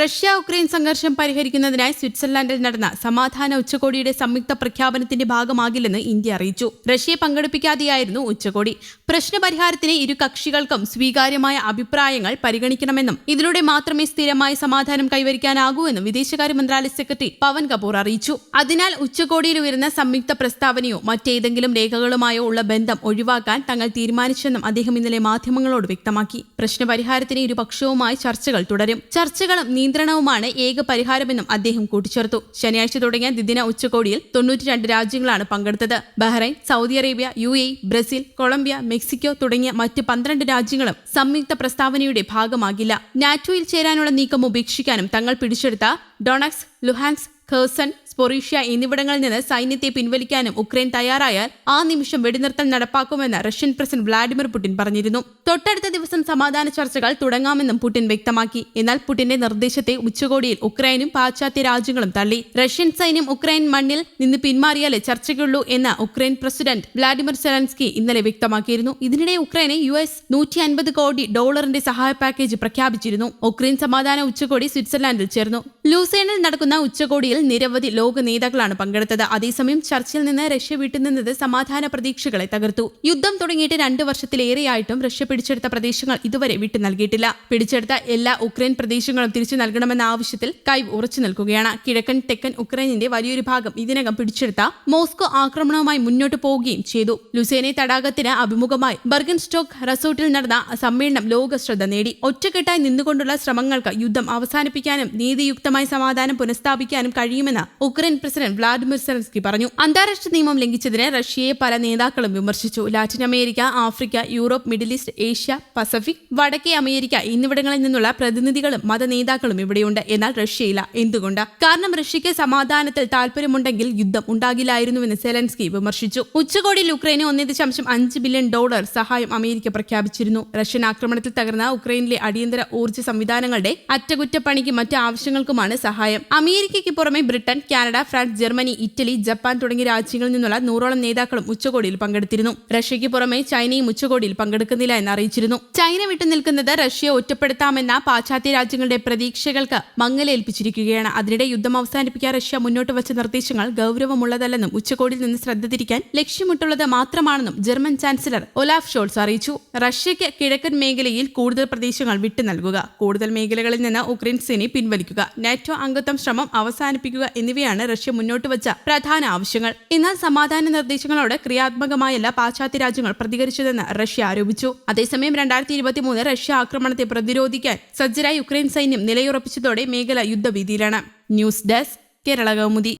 Russia Ukraine സംഘർഷം പരിഹരിക്കുന്നതിനായി സ്വിറ്റ്സർലാൻഡിൽ നടന്ന സമാധാന ഉച്ചകോടിയുടെ സംയുക്ത പ്രഖ്യാപനത്തിന്റെ ഭാഗമാകില്ലെന്ന് ഇന്ത്യ അറിയിച്ചു. റഷ്യയെ പങ്കെടുപ്പിക്കാതെയായിരുന്നു ഉച്ചകോടി. പ്രശ്നപരിഹാരത്തിന് ഇരു കക്ഷികൾക്കും സ്വീകാര്യമായ അഭിപ്രായങ്ങൾ പരിഗണിക്കണമെന്നും ഇതിലൂടെ മാത്രമേ സ്ഥിരമായ സമാധാനം കൈവരിക്കാനാകൂ എന്നും വിദേശകാര്യ മന്ത്രാലയ സെക്രട്ടറി പവൻ കപൂർ അറിയിച്ചു. അതിനാൽ ഉച്ചകോടിയിൽ ഉയരുന്ന സംയുക്ത പ്രസ്താവനയോ മറ്റേതെങ്കിലും രേഖകളുമായോ ഉള്ള ബന്ധം ഒഴിവാക്കാൻ തങ്ങൾ തീരുമാനിച്ചെന്നും അദ്ദേഹം ഇന്നലെ മാധ്യമങ്ങളോട് വ്യക്തമാക്കി. പ്രശ്നപരിഹാരത്തിന് ഇരുപക്ഷവുമായി ചർച്ചകൾ തുടരും. ചർച്ചകളും നിയന്ത്രണവുമാണ് ഏക പരിഹാരമെന്നും അദ്ദേഹം കൂട്ടിച്ചേർത്തു. ശനിയാഴ്ച തുടങ്ങിയ ദ്വിദിന ഉച്ചകോടിയിൽ തൊണ്ണൂറ്റി രണ്ട് രാജ്യങ്ങളാണ് പങ്കെടുത്തത്. Bahrain Saudi Arabia U A Brazil Colombia Mexico തുടങ്ങിയ മറ്റ് പന്ത്രണ്ട് രാജ്യങ്ങളും സംയുക്ത പ്രസ്താവനയുടെ ഭാഗമാകില്ല. നാറ്റോയിൽ ചേരാനുള്ള നീക്കം ഉപേക്ഷിക്കാനും തങ്ങൾ പിടിച്ചെടുത്ത ഡൊണക്സ് ലുഹാൻസ് ഖേഴ്സൺ സ്പൊറീഷ്യ എന്നിവിടങ്ങളിൽ നിന്ന് സൈന്യത്തെ പിൻവലിക്കാനും ഉക്രൈൻ തയ്യാറായാൽ ആ നിമിഷം വെടിനിർത്തൽ നടപ്പാക്കുമെന്ന് റഷ്യൻ പ്രസിഡന്റ് വ്ളാഡിമിർ പുടിൻ പറഞ്ഞിരുന്നു. തൊട്ടടുത്ത ദിവസം സമാധാന ചർച്ചകൾ തുടങ്ങാമെന്നും പുടിൻ വ്യക്തമാക്കി. എന്നാൽ പുടിന്റെ നിർദ്ദേശത്തെ ഉച്ചകോടിയിൽ ഉക്രൈനും പാശ്ചാത്യ രാജ്യങ്ങളും തള്ളി. റഷ്യൻ സൈന്യം ഉക്രൈൻ മണ്ണിൽ നിന്ന് പിന്മാറിയാലേ ചർച്ചയ്ക്കുള്ളൂ എന്ന് ഉക്രൈൻ പ്രസിഡന്റ് വ്ളാഡിമിർ സെലൻസ്കി ഇന്നലെ വ്യക്തമാക്കിയിരുന്നു. ഇതിനിടെ ഉക്രൈനെ യു എസ് നൂറ്റി അൻപത് കോടി ഡോളറിന്റെ സഹായ പാക്കേജ് പ്രഖ്യാപിച്ചിരുന്നു. ഉക്രൈൻ സമാധാന ഉച്ചകോടി സ്വിറ്റ്സർലാൻഡിൽ ചേർന്നു. ലൂസേണിൽ നടക്കുന്ന ഉച്ചകോടിയിൽ നിരവധി ലോക നേതാക്കളാണ് പങ്കെടുത്തത്. അതേസമയം ചർച്ചിൽ നിന്ന് റഷ്യ വിട്ടുനിന്നത് സമാധാന പ്രതീക്ഷകളെ തകർത്തു. യുദ്ധം തുടങ്ങിയിട്ട് രണ്ട് വർഷത്തിലേറെയായിട്ടും റഷ്യ പിടിച്ചെടുത്ത പ്രദേശങ്ങൾ ഇതുവരെ വിട്ടു നൽകിയിട്ടില്ല. പിടിച്ചെടുത്ത എല്ലാ ഉക്രൈൻ പ്രദേശങ്ങളും തിരിച്ചു നൽകണമെന്ന ആവശ്യത്തിൽ കൈവ് ഉറച്ചു നിൽക്കുകയാണ്. കിഴക്കൻ തെക്കൻ ഉക്രൈനിന്റെ വലിയൊരു ഭാഗം ഇതിനകം പിടിച്ചെടുത്ത മോസ്കോ ആക്രമണവുമായി മുന്നോട്ട് പോവുകയും ചെയ്തു. ലുസേനെ തടാകത്തിന് അഭിമുഖമായി ബർഗൻ സ്റ്റോക്ക് റസോർട്ടിൽ നടന്ന സമ്മേളനം ലോക ശ്രദ്ധ നേടി. ഒറ്റക്കെട്ടായി നിന്നുകൊണ്ടുള്ള ശ്രമങ്ങൾക്ക് യുദ്ധം അവസാനിപ്പിക്കാനും നീതിയുക്തമായ സമാധാനം പുനഃസ്ഥാപിക്കാനും കഴിയുമെന്ന് ഉക്രൈൻ പ്രസിഡന്റ് വ്ളാഡിമിർ സെലൻസ്കി പറഞ്ഞു. അന്താരാഷ്ട്ര നിയമം ലംഘിച്ചതിന് റഷ്യയെ പല നേതാക്കളും വിമർശിച്ചു. Latin America Africa Europe Middle East Asia Pacific വടക്കേ അമേരിക്ക എന്നിവിടങ്ങളിൽ നിന്നുള്ള പ്രതിനിധികളും മത നേതാക്കളും ഇവിടെയുണ്ട്. എന്നാൽ റഷ്യയില്ല. എന്തുകൊണ്ട്? കാരണം റഷ്യയ്ക്ക് സമാധാനത്തിൽ താൽപര്യമുണ്ടെങ്കിൽ യുദ്ധം ഉണ്ടാകില്ലായിരുന്നുവെന്ന് സെലൻസ്കി വിമർശിച്ചു. ഉച്ചകോടിയിൽ ഉക്രൈന് ഒന്നേ ദശാംശം അഞ്ച് ബില്യൺ ഡോളർ സഹായം അമേരിക്ക പ്രഖ്യാപിച്ചിരുന്നു. റഷ്യൻ ആക്രമണത്തിൽ തകർന്ന ഉക്രൈനിലെ അടിയന്തര ഊർജ സംവിധാനങ്ങളുടെ അറ്റകുറ്റപ്പണിക്കും മറ്റ് ആവശ്യങ്ങൾക്കുമാണ് സഹായം. അമേരിക്കയ്ക്ക് പുറമെ Britain Canada France Germany Italy Japan തുടങ്ങിയ രാജ്യങ്ങളിൽ നിന്നുള്ള നൂറോളം നേതാക്കളും ഉച്ചകോടിയിൽ പങ്കെടുത്തിരുന്നു. റഷ്യയ്ക്ക് പുറമെ ചൈനയും ഉച്ചകോടിയിൽ പങ്കെടുക്കുന്നില്ല എന്ന് അറിയിച്ചിരുന്നു ചൈന വിട്ടുനിൽക്കുന്നത് റഷ്യയെ ഒറ്റപ്പെടുത്താമെന്ന പാശ്ചാത്യ രാജ്യങ്ങളുടെ പ്രതീക്ഷകൾക്ക് മങ്ങലേൽപ്പിച്ചിരിക്കുകയാണ്. അതിനിടെ യുദ്ധം അവസാനിപ്പിക്കാൻ റഷ്യ മുന്നോട്ട് വച്ച നിർദ്ദേശങ്ങൾ ഗൌരവമുള്ളതല്ലെന്നും ഉച്ചകോടിയിൽ നിന്ന് ശ്രദ്ധ തിരിക്കാൻ ലക്ഷ്യമിട്ടുള്ളത് മാത്രമാണെന്നും ജർമ്മൻ ചാൻസലർ ഒലാഫ് ഷോൾസ് അറിയിച്ചു. റഷ്യയ്ക്ക് കിഴക്കൻ മേഖലയിൽ കൂടുതൽ പ്രദേശങ്ങൾ വിട്ടു നൽകുക. കൂടുതൽ മേഖലകളിൽ നിന്ന് ഉക്രൈൻ സേനയെ പിൻവലിക്കുക. നാറ്റോ അംഗത്വം ശ്രമം അവസാനിപ്പിക്കുക എന്നിവയാണ് റഷ്യ മുന്നോട്ട് വച്ച പ്രധാന ആവശ്യങ്ങൾ. എന്നാൽ സമാധാന നിർദ്ദേശങ്ങളോട് ക്രിയാത്മകമായല്ല പാശ്ചാത്യ രാജ്യങ്ങൾ പ്രതികരിച്ചതെന്ന് റഷ്യ ആരോപിച്ചു. അതേസമയം രണ്ടായിരത്തി ഇരുപത്തിമൂന്ന് റഷ്യ ആക്രമണത്തെ പ്രതിരോധിക്കാൻ സജ്ജരായ യുക്രൈൻ സൈന്യം നിലയുറപ്പിച്ചതോടെ മേഖല യുദ്ധഭീതിയിലാണ്. News desk Kerala Kaumudi.